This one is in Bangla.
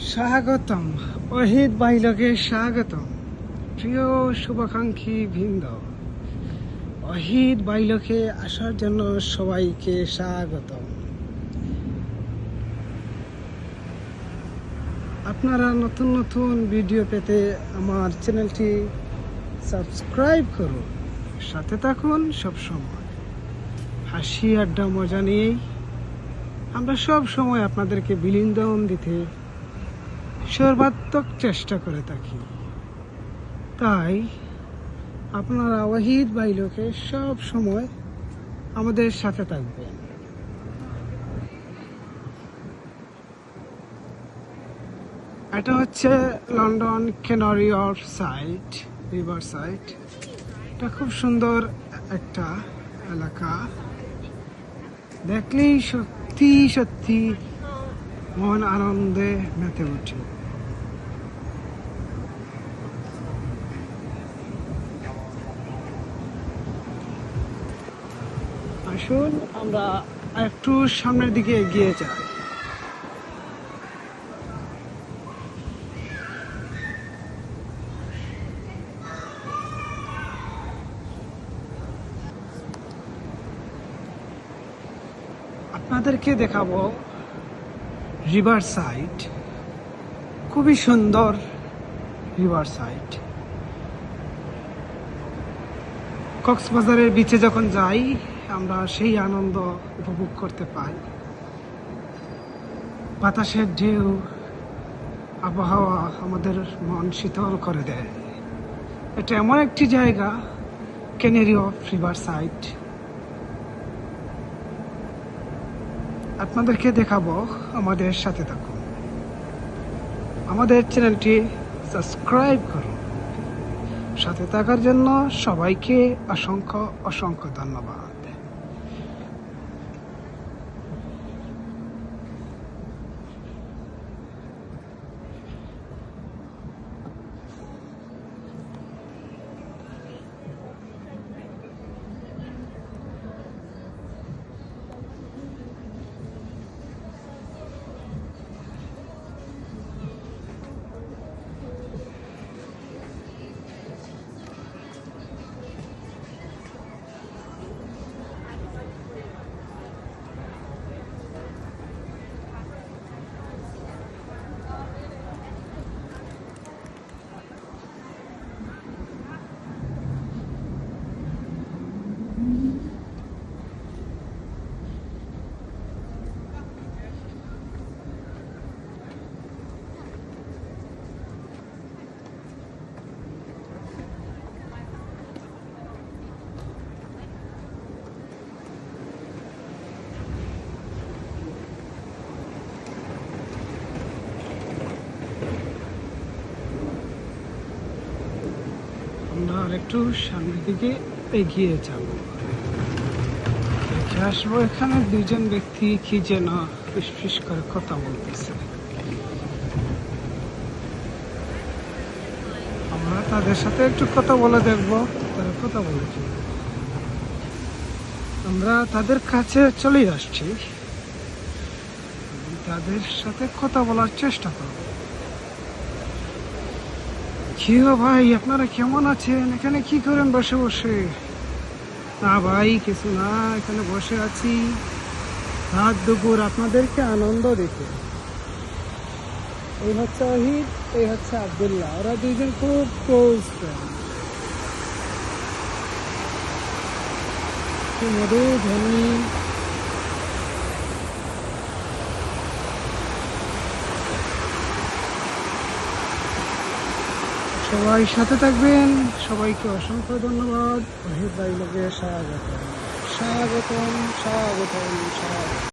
স্বাগতম। অহিত বাইলকে স্বাগতম। প্রিয় শুভাকাঙ্ক্ষী বৃন্দ, অহিত বাইলকে আসার জন্য সবাইকে স্বাগতম। আপনারা নতুন নতুন ভিডিও পেতে আমার চ্যানেলটি সাবস্ক্রাইব করুন। সাথে থাকুন সবসময়। হাসি আড্ডা মজা নিয়েই আমরা সব সময় আপনাদেরকে বিলিন্দন দিতে সর্বাত্মক চেষ্টা করে থাকি। তাই আপনারা ওয়াহিদ বাইলোকে সব সময় আমাদের সাথে থাকবেন। এটা হচ্ছে London Canary wharf side, river side. এটা খুব সুন্দর একটা এলাকা। দেখলেই সত্যি সত্যি মন আনন্দে মেতে উঠে আসুন, আমরা একটু সামনের দিকে এগিয়ে যাই। আপনাদেরকে দেখাবো রিভার সাইড খুবই সুন্দর রিভার সাইড কক্সবাজারের বিচে যখন যাই আমরা সেই আনন্দ উপভোগ করতে পাই। বাতাসের ঢেউ আবহাওয়া আমাদের মন শীতল করে দেয়। এটা এমন একটি জায়গা ক্যানেরি অফ রিভার সাইড আপনাদেরকে দেখাবো, আমাদের সাথে থাকুন। আমাদের চ্যানেলটি সাবস্ক্রাইব করুন। সাথে থাকার জন্য সবাইকে অসংখ্য অসংখ্য ধন্যবাদ। আমরা আর একটু সামনের দিকে এগিয়ে যাব। দেখে আসব এখানে দুজন ব্যক্তি কি যেন ফিস করে কথা বলতেছে। আমরা তাদের সাথে একটু কথা বলে দেখব, তারা কথা বলেছে। আমরা তাদের কাছে চলে আসছি। তাদের সাথে কথা বলার চেষ্টা করব। কি ভাই, আপনারা কেমন আছেন? এখানে কি করেন বসে বসে? না ভাই, কিছু না, এখানে বসে আছি। রাত দুপুর আপনাদেরকে আনন্দ দেখে এই হচ্ছে অহিদ এই হচ্ছে আবদুল্লাহ। ওরা দুইজন খুব ক্লোজ ফ্রেন্ড মধু, ধনী সবাই সাথে থাকবেন। সবাইকে অসংখ্য ধন্যবাদ। ভাই লোকের স্বাগতম। স্বাগতম স্বাগতম স্বাগতম।